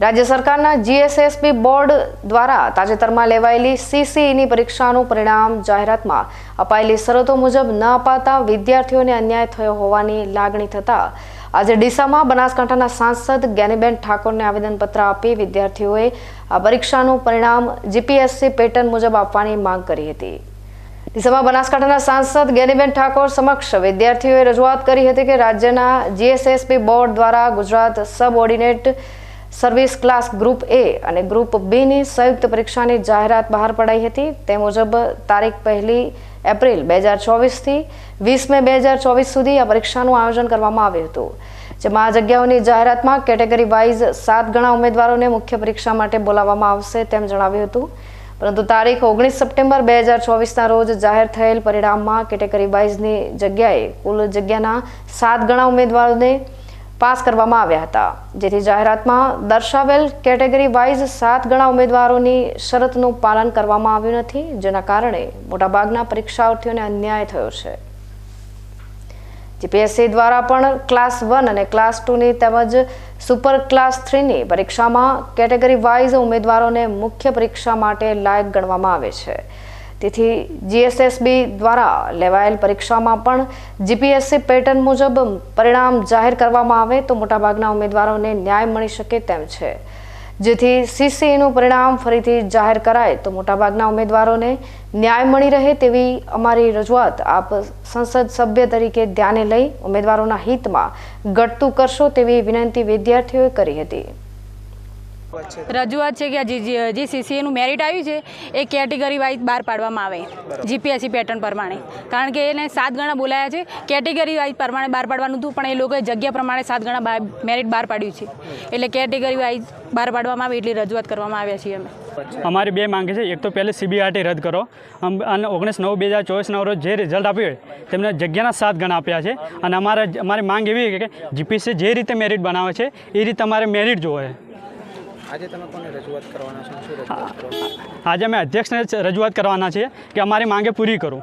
રાજ્ય સરકારના GSSB board દ્વારા તાજેતરમાં લેવાયેલી સીસીઈની પરીક્ષાનું પરિણામ જાહેરાતમાં અપાયેલી શરતો મુજબ ન અપાતા વિદ્યાર્થીઓને અન્યાય થયો હોવાની લાગણી થતાં આજે ડીસામાં બનાસકાંઠાના સાંસદ જ્ઞાનીબેન ઠાકોરને આવેદનપત્ર આપી વિદ્યાર્થીઓએ આ પરીક્ષાનું પરિણામ જીપીએસસી પેટર્ન મુજબ આપવાની માંગ કરી હતી. ડીસામાં બનાસકાંઠાના સાંસદ જ્ઞાનીબેન ઠાકોર સમક્ષ વિદ્યાર્થીઓએ રજૂઆત કરી હતી કે રાજ્યના જીએસએસપી બોર્ડ દ્વારા Gujarat subordinate service class group A અને ગ્રુપ બીની સંયુક્ત પરીક્ષાની જાહેરાત બહાર પડાઈ હતી. તે મુજબ તારીખ પહેલી એપ્રિલ બે હજાર ચોવીસથી વીસ મે બે હજાર ચોવીસ સુધી આ પરીક્ષાનું આયોજન કરવામાં આવ્યું હતું. જેમાં આ જગ્યાઓની જાહેરાતમાં કેટેગરી વાઇઝ સાત ગણા ઉમેદવારોને મુખ્ય પરીક્ષા માટે બોલાવવામાં આવશે તેમ જણાવ્યું હતું. પરંતુ તારીખ ઓગણીસ સપ્ટેમ્બર બે હજાર ચોવીસના રોજ જાહેર થયેલ પરિણામમાં કેટેગરી વાઇઝની જગ્યાએ કુલ જગ્યાના સાત ગણા ઉમેદવારોને પાસ કરવામાં આવ્યા હતા. જેથી જાહેરાતમાં દર્શાવેલ કેટેગરી વાઇઝ સાત ગણા ઉમેદવારોની શરતનું પાલન કરવામાં આવ્યું નથી, જેના કારણે મોટાભાગના પરીક્ષાર્થીઓને અન્યાય થયો છે. જીપીએસસી દ્વારા પણ ક્લાસ વન અને ક્લાસ ટુની તેમજ સુપર ક્લાસ થ્રીની પરીક્ષામાં કેટેગરી વાઇઝ ઉમેદવારોને મુખ્ય પરીક્ષા માટે લાયક ગણવામાં આવે છે. તેથી જીએસએસબી દ્વારા લેવાયેલ પરીક્ષામાં પણ જીપીએસસી પેટર્ન મુજબ પરિણામ જાહેર કરવામાં આવે તો મોટાભાગના ઉમેદવારોને ન્યાય મળી શકે તેમ છે. જેથી સીસીઈનું પરિણામ ફરીથી જાહેર કરાય તો મોટાભાગના ઉમેદવારોને ન્યાય મળી રહે તેવી અમારી રજૂઆત આપ સંસદ સભ્ય તરીકે ધ્યાને લઈ ઉમેદવારોના હિતમાં ઘટતું કરશો તેવી વિનંતી વિદ્યાર્થીઓએ કરી હતી. રજૂઆત છે? કે જે સીસીએનું મેરિટ આવ્યું છે એ કેટેગરી વાઇઝ બહાર પાડવામાં આવે જીપીએસસી પેટર્ન પ્રમાણે. કારણ કે એને સાત ગણા બોલાયા છે કેટેગરી વાઇઝ પ્રમાણે બહાર પાડવાનું હતું પણ એ લોકોએ જગ્યા પ્રમાણે સાત ગણા મેરિટ બહાર પાડ્યું છે. એટલે કેટેગરી વાઇઝ બહાર પાડવામાં આવે એટલી રજૂઆત કરવામાં આવ્યા છીએ અમે. અમારી બે માંગે છે. એક તો પહેલે સીબીઆરટી રદ કરો. અને ઓગણીસ નવ બે હજાર ચોવીસના રોજ જે રિઝલ્ટ આપ્યું હોય તેમને જગ્યાના સાત ગણા આપ્યા છે. અને અમારે અમારી માંગ એવી છે કે જીપીસી જે રીતે મેરિટ બનાવે છે એ રીતે અમારે મેરિટ જોવે. આજે અમે અધ્યક્ષને રજૂઆત કરવાના છીએ કે અમારી માંગે પૂરી કરું.